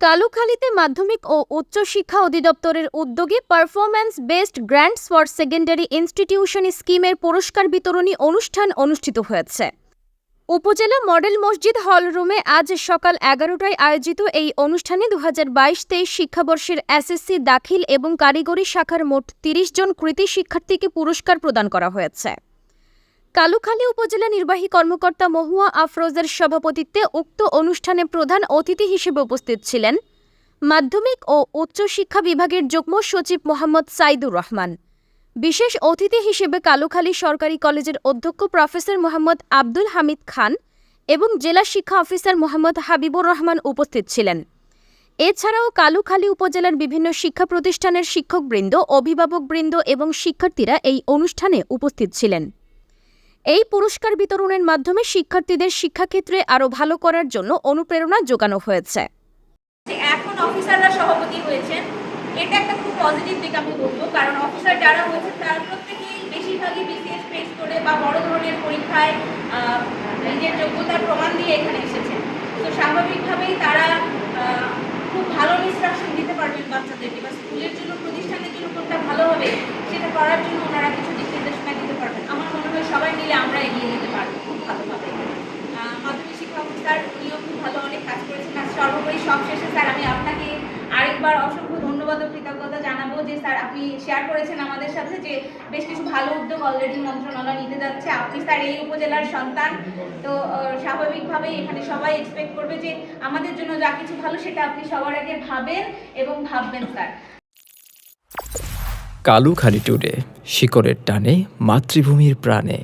কালুখালীতে মাধ্যমিক ও উচ্চ শিক্ষা অধিদপ্তরের উদ্যোগে performance based grants for secondary institution স্কিমের পুরস্কার বিতরণী অনুষ্ঠান অনুষ্ঠিত হয়েছে। উপজেলা মডেল মসজিদ হল রুমে আজ সকাল এগারোটায় আয়োজিত এই অনুষ্ঠানে দু হাজার বাইশ তেইশ শিক্ষাবর্ষের এসএসসি দাখিল এবং কারিগরি শাখার মোট তিরিশ জন কৃতি শিক্ষার্থীকে পুরস্কার প্রদান করা হয়েছে। কালুখালী উপজেলা নির্বাহী কর্মকর্তা মহুয়া আফরোজের সভাপতিত্বে উক্ত অনুষ্ঠানে প্রধান অতিথি হিসেবে উপস্থিত ছিলেন মাধ্যমিক ও উচ্চ শিক্ষা বিভাগের যুগ্ম সচিব মোহাম্মদ সাইদুর রহমান। বিশেষ অতিথি হিসেবে কালুখালী সরকারি কলেজের অধ্যক্ষ প্রফেসর মোহাম্মদ আব্দুল হামিদ খান এবং জেলা শিক্ষা অফিসার মোহাম্মদ হাবিবুর রহমান উপস্থিত ছিলেন। এছাড়াও কালুখালী উপজেলার বিভিন্ন শিক্ষা প্রতিষ্ঠানের শিক্ষকবৃন্দ, অভিভাবকবৃন্দ এবং শিক্ষার্থীরা এই অনুষ্ঠানে উপস্থিত ছিলেন। এই পুরস্কার বিতরণের মাধ্যমে শিক্ষার্থীদের শিক্ষাক্ষেত্রে আরও ভালো করার জন্য অনুপ্রেরণা যোগানো হয়েছে। এখন অফিসাররা সভাপতি হয়েছেন, এটা একটা খুব পজিটিভ দিক আমি বলব, কারণ অফিসার যারা হয়েছে তারা প্রত্যেকেই বেশিরভাগই বিসিএস ফেস করে বা বড় ধরনের পরীক্ষায় নিজের যোগ্যতার প্রমাণ দিয়ে এখানে এসেছেন তো স্বাভাবিকভাবেই তারা আহ, খুব ভালো ইনস্ট্রাকশন দিতে পারবেন বাচ্চাদেরকে বা স্কুলের জন্য প্রতিষ্ঠানের জন্য কোনটা ভালো হবে সেটা করার জন্য ওনারা কিছু দিক নির্দেশনা দিতে পারবেন আমার মনে হয় সবাই মিলে আমরা এগিয়ে যেতে পারব খুব ভালোভাবে আহ, মাধ্যমিক শিক্ষা অফিসার উনিও খুব ভালো অনেক কাজ করেছেন আর সর্বোপরি সবশেষে স্যার, আমি আপনাকে আরেকবার অসংখ্য ধন্যবাদ ও কৃতজ্ঞতা জানাব যে স্যার, আপনি শেয়ার করেছেন আমাদের সাথে যে বেশ কিছু ভালো উদ্যোগ অলরেডি মন্ত্রণালয় নিতে যাচ্ছে। আপনি স্যার এই উপজেলার সন্তান, তো স্বাভাবিকভাবেই এখানে সবাই এক্সপেক্ট করবে যে আমাদের জন্য যা কিছু ভালো সেটা আপনি সবার আগে ভাবেন এবং ভাববেন, স্যার। কালুখালী টুডে শিকড়ের টানে, মাতৃভূমির প্রাণে।